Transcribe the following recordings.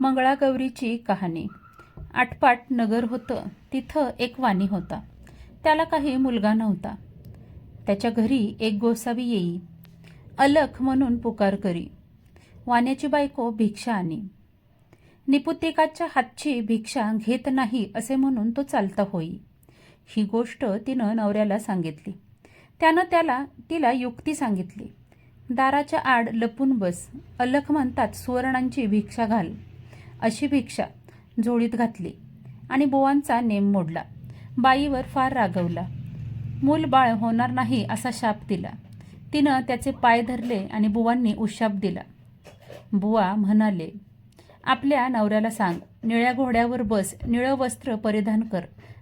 मंगळागौरीची कहाणी. आटपाट नगर होतं तिथं एक वाणी होता. त्याला काही मुलगा नव्हता. त्याच्या घरी एक गोसावी येई. अलख म्हणून पुकार करी. वाण्याची बायको भिक्षा आणी. निपुतिकाच्या हातची भिक्षा घेत नाही असे म्हणून तो चालता होई. ही गोष्ट तिनं नवऱ्याला सांगितली. त्यानं त्याला तिला युक्ती सांगितली. दाराच्या आड लपून बस. अलख म्हणतात सुवर्णांची भिक्षा घाल. अशी भिक्षा झोळीत घातली आणि बुवांचा नेम मोडला. बाईवर फार रागवला. मूल बाळ होणार नाही असा शाप दिला. तिनं त्याचे पाय धरले आणि बुवांनी उशाप दिला. बुवा म्हणाले आपल्या नवऱ्याला सांग निळ्या घोड्यावर बस निळं वस्त्र परिधान कर.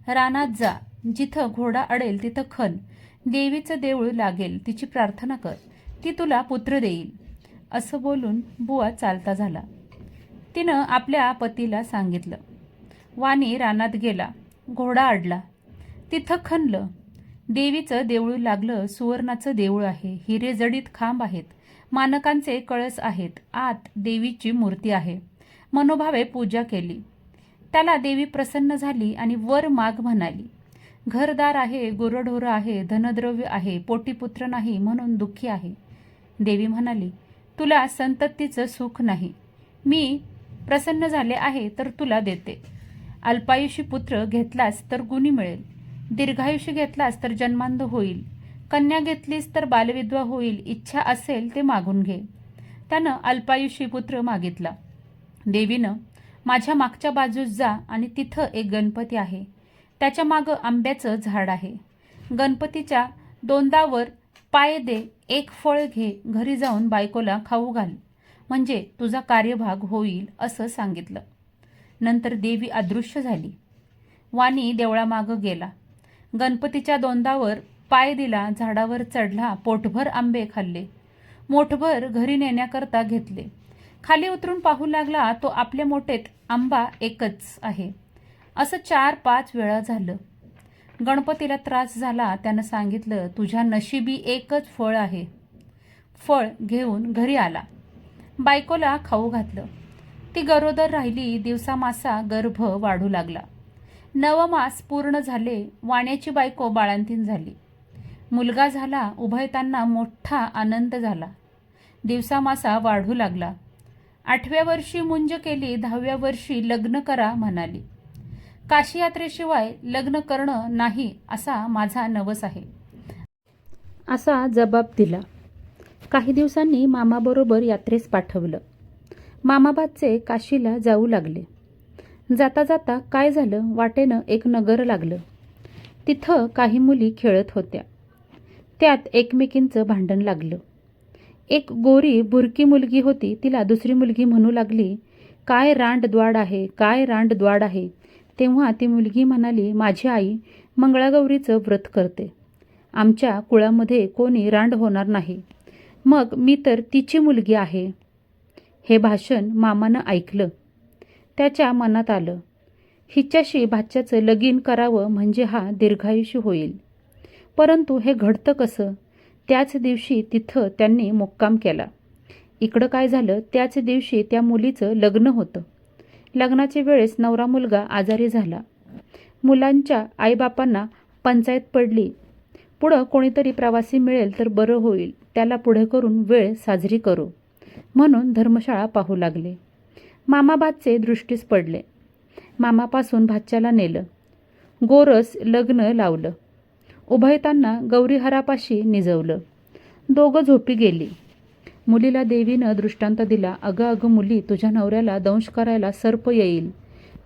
रानात जा जिथं घोडा अडेल तिथं खन. देवीचं देऊळ लागेल तिची प्रार्थना कर. ती तुला पुत्र देईल. असं बोलून बुवा चालता झाला. तिनं आपल्या पतीला सांगितलं. वाणी रानात गेला घोडा अडला तिथं खणलं. देवीचं देऊळ लागलं सुवर्णाचं देऊळ आहे. हिरे जडीत खांब आहेत. मानकांचे कळस आहेत. आत देवीची मूर्ती आहे. मनोभावे पूजा केली. त्याला देवी प्रसन्न झाली आणि वर माग म्हणाली घरदार आहे गुरढोरं आहे धनद्रव्य आहे पोटीपुत्र नाही म्हणून दुःखी आहे. देवी म्हणाली तुला संततीचं सुख नाही. मी प्रसन्न झाले आहे तर तुला देते. अल्पायुषी पुत्र घेतलास तर गुणी मिळेल. दीर्घायुषी घेतलास तर जन्मांध होईल. कन्या घेतलीस तर बालविधवा होईल. इच्छा असेल ते मागून घे. त्यानं अल्पायुषी पुत्र मागितला. देवीनं माझ्या मागच्या बाजूस जा आणि तिथं एक गणपती आहे. त्याच्या मागं आंब्याचं झाड आहे. गणपतीच्या दोनदावर पाय दे एक फळ घे घरी जाऊन बायकोला खाऊ घाल. म्हणजे तुझा कार्यभाग होईल असं सांगितलं. नंतर देवी अदृश्य झाली. वाणी देवळामागं गेला. गणपतीच्या दोंदावर पाय दिला झाडावर चढला पोटभर आंबे खाल्ले. मोठभर घरी नेण्याकरता घेतले. खाली उतरून पाहू लागला तो आपल्या मोठेत आंबा एकच आहे. असं चार पाच वेळा झालं. गणपतीला त्रास झाला त्यानं सांगितलं तुझ्या नशिबी एकच फळ आहे. फळ घेऊन घरी आला. बायकोला खाऊ घातलं. ती गरोदर राहिली दिवसामासा गर्भ वाढू लागला. नवमास पूर्ण झाले वाण्याची बायको बाळांतीन झाली. मुलगा झाला उभयतांना मोठा आनंद झाला. दिवसामासा वाढू लागला. आठव्या वर्षी मुंज केली दहाव्या वर्षी लग्न करा म्हणाली. काशी यात्रेशिवाय लग्न करणं नाही असा माझा नवस आहे. असा जबाब दिला. काही दिवसांनी मामाबरोबर यात्रेस पाठवलं. मामाबादचे काशीला जाऊ लागले. जाता जाता काय झालं? वाटेनं एक नगर लागलं. तिथं काही मुली खेळत होत्या. त्यात एकमेकींचं भांडण लागलं. एक गोरी भुरकी मुलगी होती. तिला दुसरी मुलगी म्हणू लागली काय रांडद्वाड आहे? काय रांडद्वाड आहे? तेव्हा ती मुलगी म्हणाली माझी आई मंगळागौरीचं व्रत करते. आमच्या कुळामध्ये कोणी रांड होणार नाही. मग मी तर तिची मुलगी आहे. हे भाषण मामानं ऐकलं. त्याच्या मनात आलं. हिच्याशी भाच्याचं लगीन करावं म्हणजे हा दीर्घायुषी होईल. परंतु हे घडतं कसं? त्याच दिवशी तिथं त्यांनी मुक्काम केला. इकडं काय झालं? त्याच दिवशी त्या मुलीचं लग्न होतं. लग्नाच्या वेळेस नवरा मुलगा आजारी झाला. मुलांच्या आईबापांना पंचायत पडली. पुढं कोणीतरी प्रवासी मिळेल तर बरं होईल. त्याला पुढे करून वेळ साजरी करू. म्हणून धर्मशाळा पाहू लागले. मामाबादचे दृष्टीस पडले. मामापासून भाच्याला नेलं. गोरस लग्न लावलं. उभयतांना गौरीहरापाशी निजवलं. दोघं झोपी गेली. मुलीला देवीनं दृष्टांत दिला अगं अगं मुली तुझ्या नवऱ्याला दंश करायला सर्प येईल.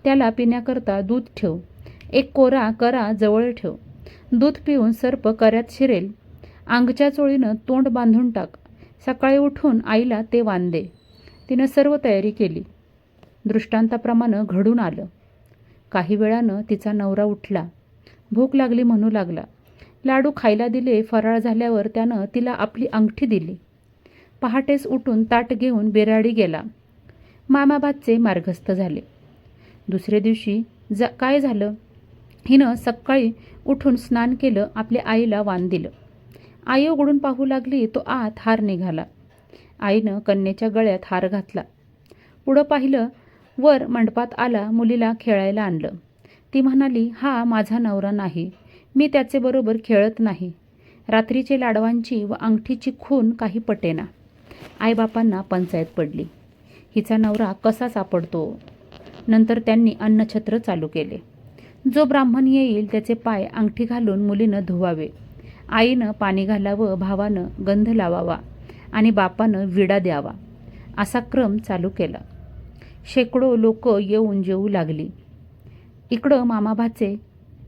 त्याला पिण्याकरता दूध ठेव. एक कोरा करा जवळ ठेव. दूध पिऊन सर्प कऱ्यात शिरेल. अंगच्या चोळीनं तोंड बांधून टाक. सकाळी उठून आईला ते वांदे. तिनं सर्व तयारी केली. दृष्टांताप्रमाणे घडून आलं. काही वेळानं तिचा नवरा उठला. भूक लागली म्हणू लागला. लाडू खायला दिले फराळ झाल्यावर त्यानं तिला आपली अंगठी दिली. पहाटेस उठून ताट घेऊन बेराडी गेला. मामाबादचे मार्गस्थ झाले. दुसऱ्या दिवशी जा काय झालं? हिनं सकाळी उठून स्नान केलं आपल्या आईला वाण दिलं. आई उघडून पाहू लागली तो आत हार निघाला. आईनं कन्येच्या गळ्यात हार घातला. पुढं पाहिलं वर मंडपात आला मुलीला खेळायला आणलं. ती म्हणाली हा माझा नवरा नाही. मी त्याचे बरोबर खेळत नाही. रात्रीचे लाडवांची व अंगठीची खून काही पटेना. आईबापांना पंचायत पडली. हिचा नवरा कसा सापडतो? नंतर त्यांनी अन्नछत्र चालू केले. जो ब्राह्मण येईल त्याचे पाय अंगठी घालून मुलीनं धुवावे. आईनं पाणी घालावं भावानं गंध लावावा आणि बापानं विडा द्यावा असा क्रम चालू केला. शेकडो लोक येऊन जेवू लागली. इकडं मामाभाचे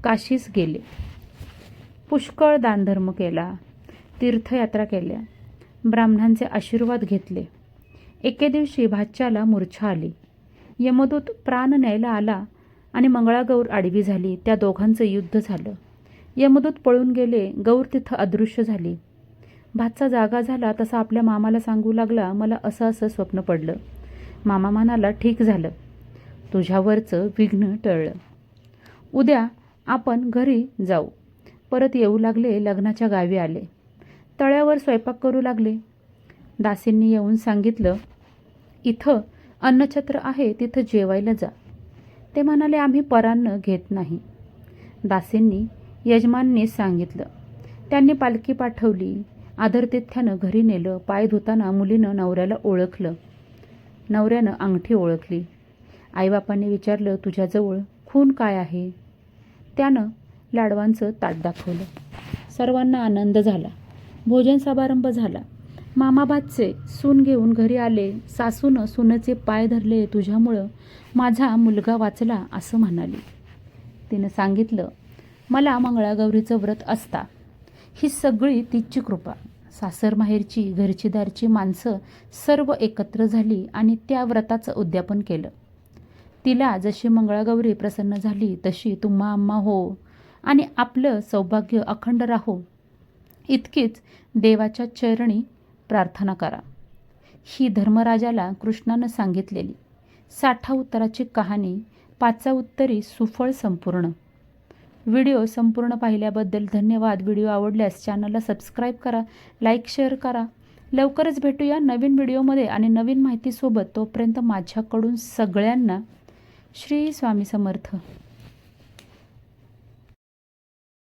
काशीस गेले. पुष्कळ दानधर्म केला तीर्थयात्रा केल्या ब्राह्मणांचे आशीर्वाद घेतले. एके दिवशी भाच्याला मूर्छा आली. यमदूत प्राण न्यायला आला आणि मंगळागौर आडवी झाली. त्या दोघांचं युद्ध झालं. यमदूत पळून गेले. गौर तिथं अदृश्य झाली. भातचा जागा झाला तसा आपल्या मामाला सांगू लागला मला असं असं स्वप्न पडलं. मामा म्हणाला ठीक झालं. तुझ्यावरचं विघ्न टळलं. उद्या आपण घरी जाऊ. परत येऊ लागले लग्नाच्या गावी आले. तळ्यावर स्वयंपाक करू लागले. दासींनी येऊन सांगितलं इथं अन्नछत्र आहे तिथं जेवायला जा. ते म्हणाले आम्ही परान्न घेत नाही. दासींनी यजमानने सांगितलं. त्यांनी पालखी पाठवली. आदरतिथ्यानं घरी नेलं. पाय धुताना मुलीनं नवऱ्याला ओळखलं. नवऱ्यानं अंगठी ओळखली. आईबापांनी विचारलं तुझ्याजवळ खून काय आहे? त्यानं लाडवांचं ताट दाखवलं. सर्वांना आनंद झाला. भोजन समारंभ झाला. मामाबादचे सून घेऊन घरी आले. सासूनं सुनेचे पाय धरले. तुझ्यामुळं माझा मुलगा वाचला असं म्हणाली. तिनं सांगितलं मला मंगळागौरीचं व्रत असता. ही सगळी तिची कृपा. सासर माहेरची घरचीदारची माणसं सर्व एकत्र झाली आणि त्या व्रताचं उद्यापन केलं. तिला जशी मंगळागौरी प्रसन्न झाली तशी तुम्हा आम्हा हो आणि आपलं सौभाग्य अखंड राहो. इतकीच देवाच्या चरणी प्रार्थना करा. ही धर्मराजाला कृष्णानं सांगितलेली. साठा उत्तराची कहाणी पाचा उत्तरी सुफळ संपूर्ण. व्हिडिओ संपूर्ण पाहिल्याबद्दल धन्यवाद. व्हिडिओ आवडल्यास चॅनलला सबस्क्राईब करा लाईक शेअर करा. लवकरच भेटूया नवीन व्हिडिओमध्ये आणि नवीन माहितीसोबत. तोपर्यंत माझ्याकडून सगळ्यांना श्री स्वामी समर्थ.